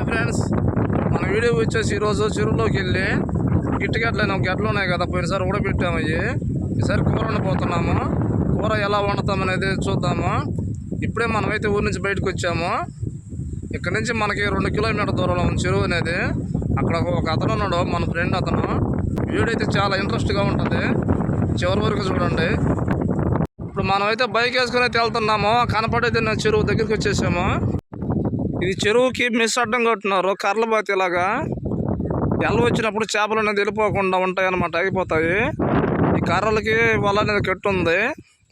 Hi friends మన video వచ్చేసి ఈరోజు చెరువులోకి వెళ్ళి గిట్టుగట్లైన ఒక గడ్డలు ఉన్నాయి కదా పోయినసారి కూడా పెట్టాము అవి ఈసారి కూర వండిపోతున్నాము కూర ఎలా వండుతాం అనేది చూద్దాము. ఇప్పుడే మనమైతే ఊరి నుంచి బయటకు వచ్చాము. ఇక్కడ నుంచి మనకి రెండు కిలోమీటర్ దూరంలో ఉంది చెరువు అనేది. అక్కడ ఒక అతను ఉన్నాడు మన ఫ్రెండ్ అతను. వీడియో అయితే చాలా ఇంట్రెస్ట్గా ఉంటుంది. చివరి వరకు చూడండి. ఇప్పుడు మనమైతే బైక్ వేసుకుని అయితే వెళ్తున్నాము. కనపడేది నా చెరువు దగ్గరికి వచ్చేసాము. ఇది చెరువుకి మిస్ అడ్డం కొట్టినారు కర్రల బాతి ఇలాగా ఎల్ల వచ్చినప్పుడు చేపలు అనేది వెళ్ళిపోకుండా ఉంటాయి అన్నమాట ఆగిపోతాయి. ఈ కర్రలకి వల అనేది కట్టు ఉంది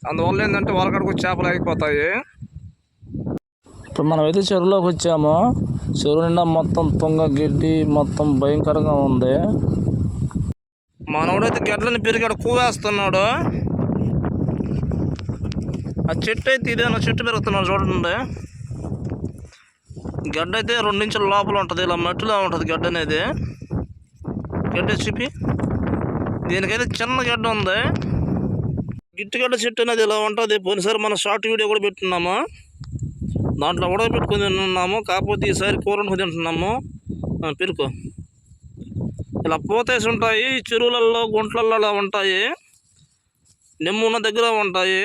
అందువల్ల ఏంటంటే వలకడకు చేపలు ఆగిపోతాయి. ఇప్పుడు మనం అయితే చెరువులోకి వచ్చాము. చెరువు నిండా మొత్తం తుంగ గిడ్డి మొత్తం భయంకరంగా ఉంది. మనోడైతే గడ్డలని పెరిగాడు కూవేస్తున్నాడు. ఆ చెట్టు అయితే ఇదేనా చెట్టు పెరుగుతున్నాడు చూడండి. గడ్డ అయితే రెండించుల లోపల ఉంటుంది ఇలా మట్టిలో ఉంటుంది గడ్డ అనేది. గడ్డ చూపి. దీనికైతే చిన్న గడ్డ ఉంది. గిట్టుగడ్డ చెట్టు అనేది ఇలా ఉంటుంది. పోయినసారి మనం షార్ట్ వీడియో కూడా పెట్టున్నాము. దాంట్లో ఉడక పెట్టుకుని తింటున్నాము. కాకపోతే ఈసారి కూర తింటున్నాము. పెరుకో. ఇలా పోతేసి ఉంటాయి చెరువులలో గుంట్లలో ఉంటాయి. నిమ్మున్న దగ్గర ఉంటాయి.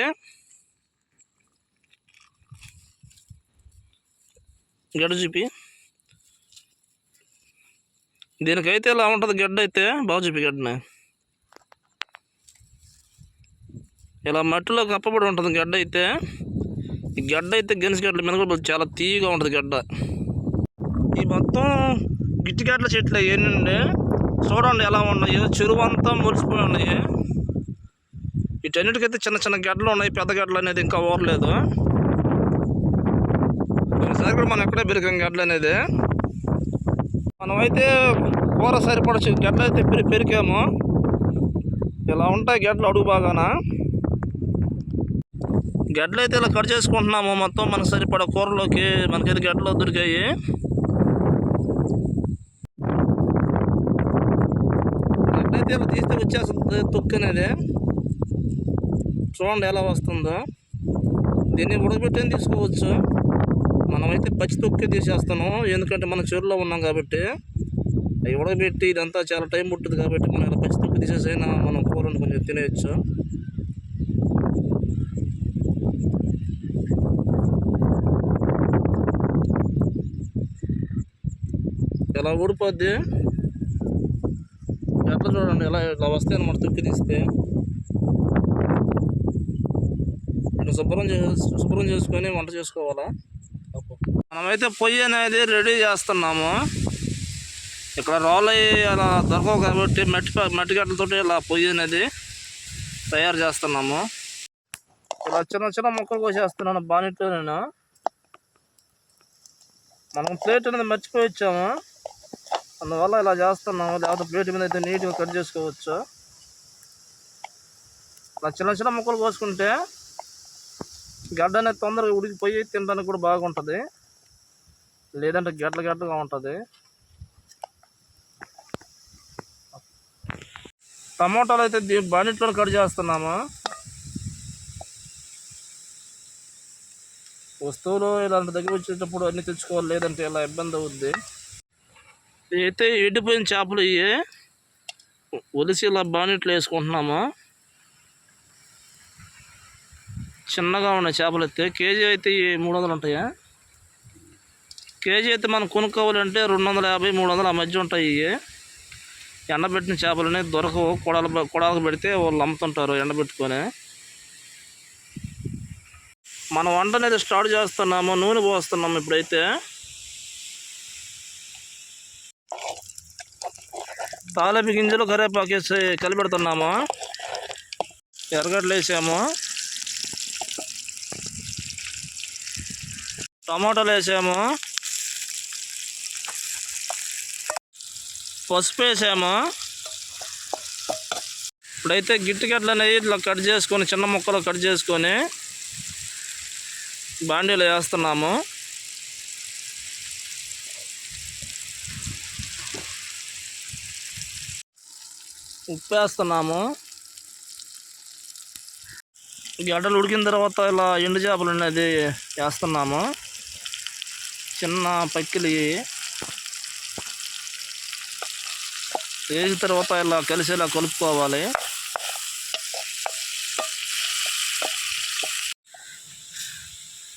గడ్డ చూపి. దీనికైతే ఇలా ఉంటుంది గడ్డ అయితే? బాగా చూపి గడ్డని. ఇలా మట్టిలో కప్పబడి ఉంటుంది గడ్డ అయితే. ఈ గడ్డ అయితే గెనిసి గడ్డల మీద కూడా చాలా తీయగా ఉంటుంది గడ్డ. ఈ మొత్తం గిట్టిగడ్ల చెట్లు ఏంటండి చూడండి ఎలా ఉన్నాయి. చెరువు అంతా మురిసిపోయి ఉన్నాయి. వీటన్నిటికైతే చిన్న చిన్న గడ్డలు ఉన్నాయి. పెద్ద గడ్డలు అనేది ఇంకా ఓరలేదు. ఈసారి కూడా మనం ఎక్కడే పెరిగాం గడ్డలు అనేది. మనమైతే కూర సరిపడచ్చు గడ్డలు అయితే పెరి పెరికాము. ఇలా ఉంటాయి గడ్డలు అడుగు బాగానా. గడ్డలు అయితే ఇలా కట్ చేసుకుంటున్నాము. మొత్తం మనకు సరిపడ కూరలోకి మనకైతే గడ్డలు దొరికాయి. గడ్డైతే ఇలా తీస్తే వచ్చేస్తుంది తొక్కు అనేది. చూడండి ఎలా వస్తుందో. దీన్ని ఉడకబెట్టి తీసుకోవచ్చు. మనమైతే పచ్చి తొక్కే తీసేస్తాను ఎందుకంటే మనం చెరువులో ఉన్నాం కాబట్టి. అవి ఉడకబెట్టి ఇదంతా చాలా టైం పుట్టింది కాబట్టి మనం ఇలా పచ్చి తొక్కి తీసేసైనా మనం కూరని కొంచెం తినేయచ్చు. ఎలా ఊడిపోద్ది? ఎట్లా చూడండి ఎలా ఇట్లా వస్తే అనమాట తొక్కి తీస్తే. ఇట్లా శుభ్రం చేసు శుభ్రం చేసుకొని వంట చేసుకోవాలా? మనమైతే పొయ్యి అనేది రెడీ చేస్తున్నాము. ఇక్కడ రోల్ అయ్యి అలా దొరకవు కాబట్టి మట్టి ప- ఇలా పొయ్యి అనేది తయారు చేస్తున్నాము. ఇలా చిన్న చిన్న మొక్కలు కోసేస్తున్నాను బానెట్లో నేను. మనం ప్లేట్ అనేది మర్చిపోయి వచ్చాము. అందువల్ల ఇలా చేస్తున్నాము. లేకపోతే ప్లేట్ మీద అయితే నీట్గా కట్ చేసుకోవచ్చు. ఇలా చిన్న చిన్న ముక్కలు కోసుకుంటే గడ్డ అనేది తొందరగా ఉడికిపోయి తినడానికి కూడా బాగుంటుంది. లేదంటే గడ్డ గడ్డగా ఉంటుంది. టమోటాలు అయితే దీ బానిట్లో కట్ చేస్తున్నాము. వస్తువులు ఇలాంటి దగ్గర వచ్చేటప్పుడు అన్నీ తెచ్చుకోవాలి లేదంటే ఇలా ఇబ్బంది అవుద్ది. అయితే ఎండిపోయిన చేపలు ఇవి ఒలిసి ఇలా బానిట్లో వేసుకుంటున్నాము. చిన్నగా ఉన్నాయి చేపలు అయితే కేజీ అయితే మూడు వందలు ఉంటాయా? కేజీ అయితే మనం కొనుక్కోవాలంటే రెండు వందల యాభై మూడు వందల ఆ మధ్య ఉంటాయి. ఇవి ఎండబెట్టిన చేపలని దొరకవు. కొడాలు కొడాలకు పెడితే వాళ్ళు అమ్ముతుంటారు ఎండబెట్టుకొని మనం వంట అనేది స్టార్ట్ చేస్తున్నాము. నూనె పోస్తున్నాము ఇప్పుడైతే. తాలపి గింజలు కరివేపాకు వేసి కలిపెడుతున్నాము. ఎర్రగడ్డలు వేసాము. టమాటాలు వేసాము. పసుపు వేసాము. ఇప్పుడైతే గిట్టుగడ్డలు అనేది ఇట్లా కట్ చేసుకొని చిన్న ముక్కలు కట్ చేసుకొని బాండీలో వేస్తున్నాము. ఉప్పు వేస్తున్నాము. గడ్డలు ఉడికిన తర్వాత ఇలా ఎండు చేపలు అనేది వేస్తున్నాము. చిన్న పక్కిలి ఇవి. వేసిన తర్వాత ఇలా కలిసేలా కలుపుకోవాలి.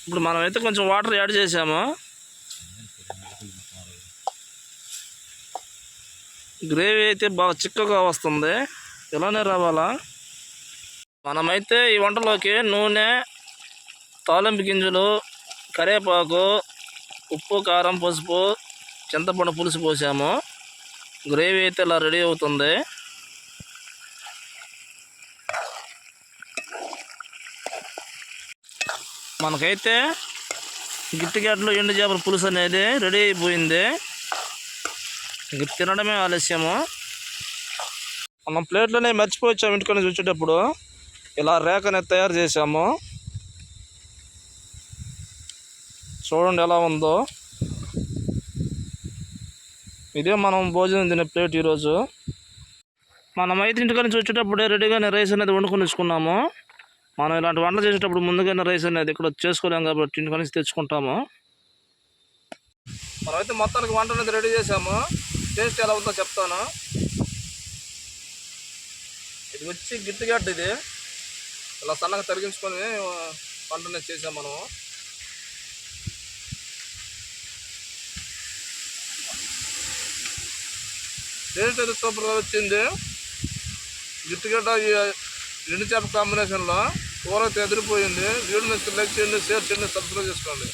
ఇప్పుడు మనమైతే కొంచెం వాటర్ యాడ్ చేసాము. గ్రేవీ అయితే బాగా చిక్కగా వస్తుంది. ఇలానే రావాలా? మనమైతే ఈ వంటలోకి నూనె తాలింపు గింజలు కరివేపాకు ఉప్పు కారం పసుపు చింతపండు పులుసు పోసాము. గ్రేవీ అయితే ఇలా రెడీ అవుతుంది. మనకైతే గిట్టిగడ్డలు ఎండు చేపల పులుసు అనేది రెడీ అయిపోయింది. ఇంక తినడమే ఆలస్యము. మనం ప్లేట్లోనే మర్చిపోవచ్చాము ఇంటికొని చూసేటప్పుడు. ఇలా రేక్ అనేది తయారు చేసాము చూడండి ఎలా ఉందో. ఇదే మనం భోజనం తినే ప్లేట్ ఈరోజు. మనం అయితే నుంచి వచ్చేటప్పుడే రెడీగానే రైస్ అనేది వండుకొని వచ్చుకున్నాము మనం ఇలాంటి వంట చేసేటప్పుడు ముందుగానే రైస్ అనేది ఇక్కడ చేసుకోలేము కాబట్టి ఇంటికి నుంచి తెచ్చుకుంటాము. మనమైతే మొత్తానికి వంట అనేది రెడీ చేసాము టేస్ట్ ఎలా ఉందో చెప్తాను. ఇది వచ్చి గిట్టుగడ్డ ఇది ఇలా సన్నగా తరిగించుకొని వంట అనేది చేసాం మనము. టేస్ట్ అయితే సూపర్గా వచ్చింది. గిట్టుగడ్డ ఈ ఎండు చేప కాంబినేషన్లో కూర అయితే ఎదిరిపోయింది. వీడియో నచ్చితే లైక్ చేయండి షేర్ చేయండి సబ్స్క్రైబ్ చేసుకోండి.